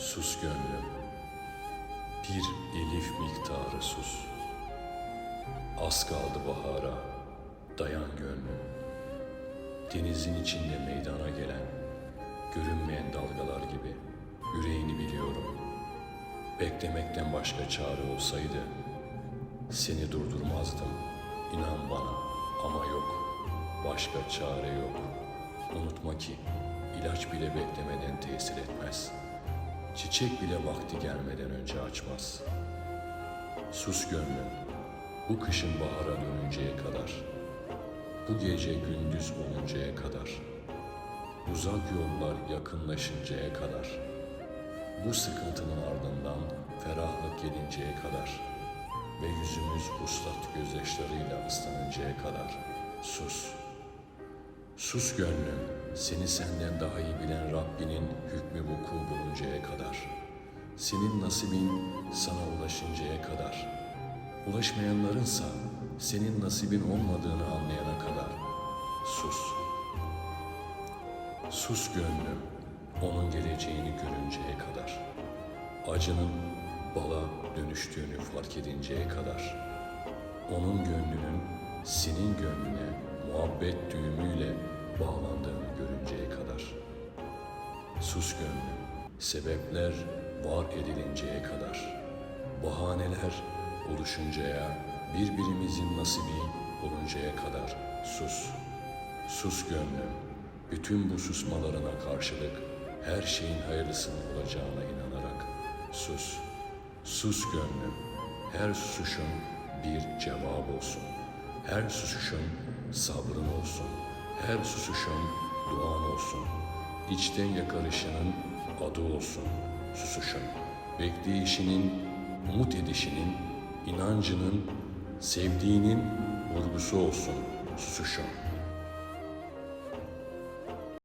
Sus gönlüm, bir elif miktarı sus. Az kaldı bahara, dayan gönlüm. Denizin içinde meydana gelen, görünmeyen dalgalar gibi yüreğini biliyorum. Beklemekten başka çare olsaydı, seni durdurmazdım, inan bana ama yok, başka çare yok. Unutma ki ilaç bile beklemeden tesir etmez. Çiçek bile vakti gelmeden önce açmaz. Sus gönlüm, bu kışın bahara dönünceye kadar, bu gece gündüz oluncaya kadar, uzak yollar yakınlaşıncaya kadar, bu sıkıntının ardından ferahlık gelinceye kadar. Ve yüzümüz uslat gözyaşlarıyla ıslanıncaya kadar. Sus. Sus gönlüm, seni senden daha iyi bilen Rabbinin hükmü vuku buluncaya kadar. Senin nasibin sana ulaşıncaya kadar. Ulaşmayanlarınsa senin nasibin olmadığını anlayana kadar. Sus. Sus gönlüm, onun geleceğini görünceye kadar. Acının bala dönüştüğünü fark edinceye kadar. Onun gönlünün senin gönlüne muhabbet düğümüyle Sus gönlüm, sebepler var edilinceye kadar. Bahaneler oluşuncaya, birbirimizin nasibi oluncaya kadar sus. Sus gönlüm, bütün bu susmalarına karşılık her şeyin hayırlısının olacağına inanarak sus. Sus gönlüm, her susuşun bir cevap olsun. Her susuşun sabrın olsun. Her susuşun duan olsun. İçten yakarışının adı olsun susuşun. Bekleyişinin, umut edişinin, inancının, sevdiğinin vurgusu olsun susuşun.